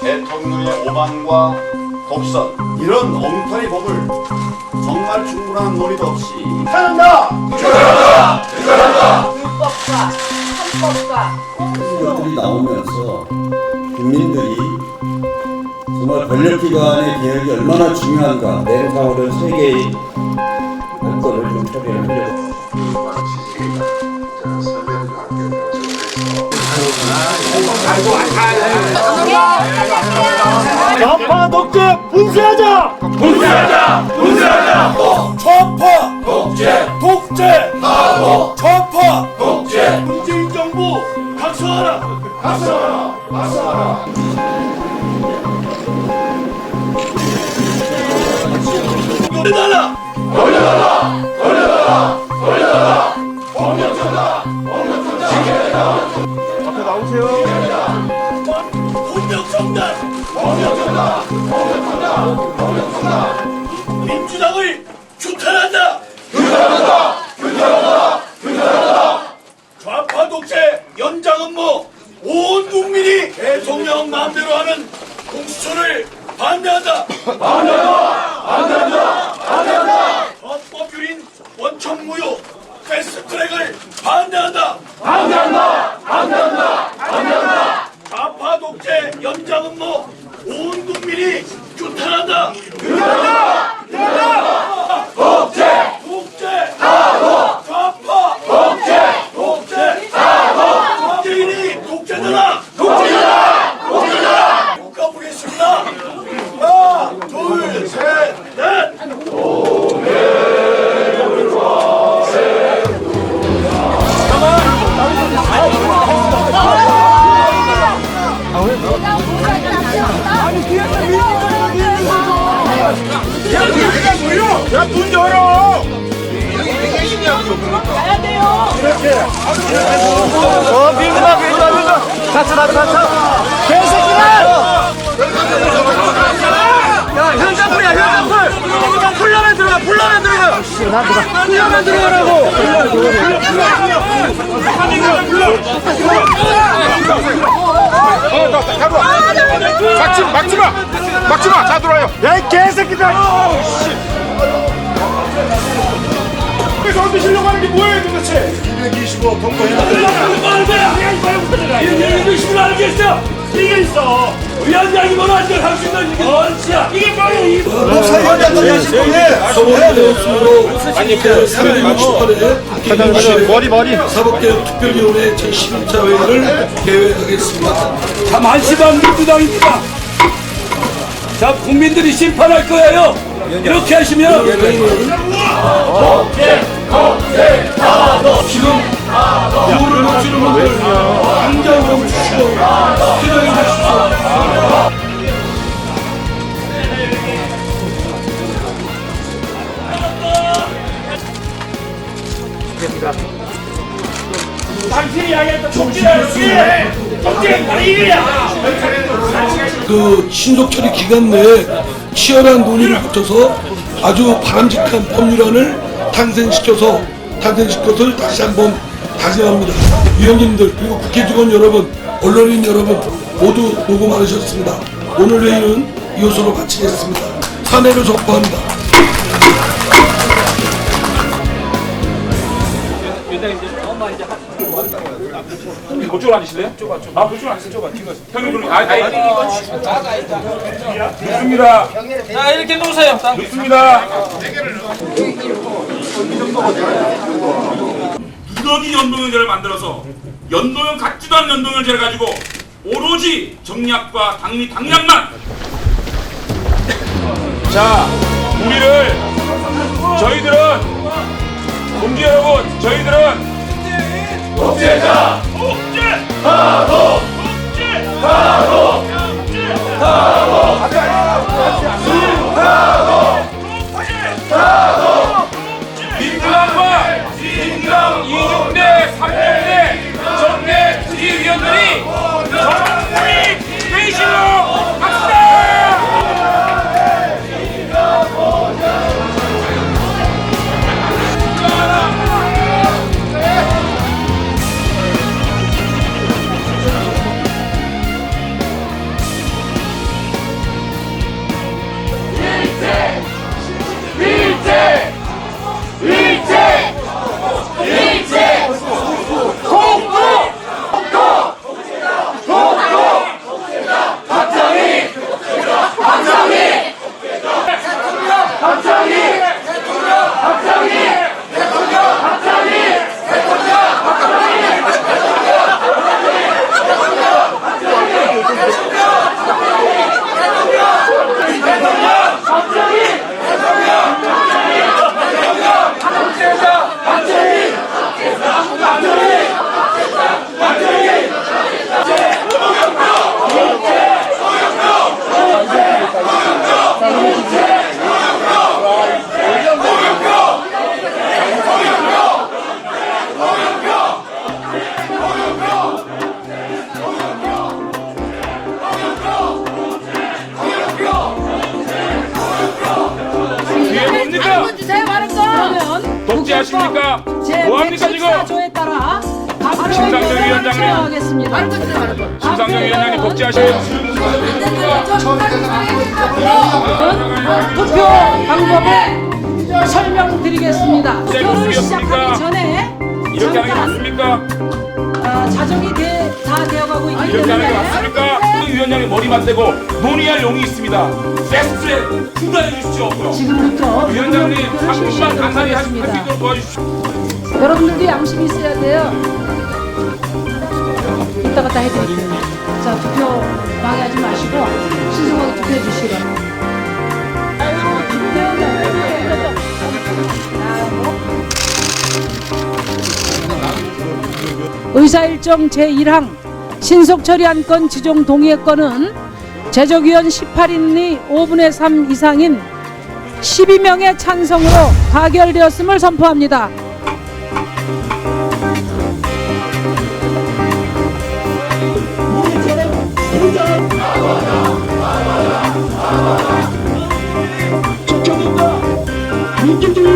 대통령의 오만과 독선 이런 엉터리 법을 정말 충분한 논의도 없이 하는다! 것들이 나오면서 국민들이 정말 권력기관의 개혁이 얼마나 중요한가 내려가오른 세계의 것들을 좀 처리를 하려고 좌파 독재 분쇄하자! 분쇄하자! 분쇄하자! 좌파 독재! 독재! 하고! 좌파 각성하라! 각성하라! 올려달라! 올려달라! 올려달라! 공명천다! 앞에 나오세요. 공명천다! 민주당을 규탄한다! 규탄한다! 규탄한다! 규탄한다! 좌파 독재 연장 업무 온 국민이 대통령 마음대로 하는 공수처를 반대한다! 반대한다! 반대한다! 반대한다! 헌법유린 원천무효 패스트트랙을 반대한다! 반대한다! 반대한다! 반대한다! 좌파 독재 연장 업무 온 국민이! 규탄한다! 어, 빈다, 빈다, 빈다. 다쳐, 다쳐, 다쳐. 개새끼가! 야, 현장풀이야, 현장풀! 훈련에 들어가, 훈련에 들어가! 훈련에 들어가라고! 막지 막지 마 막지 마자 들어와요 야, 이 개새끼들! 어디 실려고 하는 게 뭐예요, 도대체? 225 통과해야 뭐 하는 거야? 이게 이게 식으로 하는 게 있어! 이게 있어! 위원장이 뭐라 하지 할수 있는 이게 원치야! 이게 바로 이 머리 머리 사법개혁 특별위원회 제11차 회의를 개회하겠습니다. 자, 만시방 민주당입니다. 자, 국민들이 심판할 거예요. 이렇게 하시면 지금 구호를 외치는 분들 당장 멈추시고 기다려 주십시오. 그 신속 처리 기간 내에 치열한 논의를 거쳐서 아주 바람직한 법률안을 탄생시켜서 탄생시켜서 다시 한번 다짐합니다. 위원님들 그리고 국회 직원 여러분, 언론인 여러분 모두 수고 많으셨습니다. 오늘 회의는 이것으로 마치겠습니다. 사내를 선포합니다. 그쪽으로 앉으실래요? 아, 그쪽으로 앉으세요. 형님, 그럼, 아, 아, 이거. 좋습니다. 자 이렇게 놓으세요. 자. 좋습니다. 누더기 연동형제를 만들어서 연동형 같지도 않은 연동형제를 가지고 오로지 정략과 당리 당략만 자 우리를 저희들은 동지 여러분 저희들은 독재자! 독재! 하도 독재! 하도 독재 이준석, 이준석, 이준대, 삼준대, 정대 지지위원들이 독재하십니까? 뭐합니까 지금? 조에 따라 심상정 위원장님. 하겠습니다. 심상정 위원장님 독재하시고 투표 방법을 설명드리겠습니다. 투표를 무리였습니까? 시작하기 전에 이렇게 하는 게 잠깐 맞습니까? 어, 자정이 돼- 다 되어가고 있기 이렇게 하는 게 때문에 맞습니까? 위원장이 머리 맞대고 논의할 용이 있습니다. 패스트에 중단해 주십시오. 지금부터 위원장님 3분만 실시하도록 간단히 할수 하겠습니다. 있도록 도와주십시오. 여러분들도 양심이 있어야 돼요. 이따 갔다 해드릴게요. 자, 투표 방해하지 마시고 신속하게 투표해 바랍니다. 의사일정 제1항 신속 처리한 건 지정 동의의 건은 제적위원 18인이 5분의 3 이상인 12명의 찬성으로 가결되었음을 선포합니다. 문재인!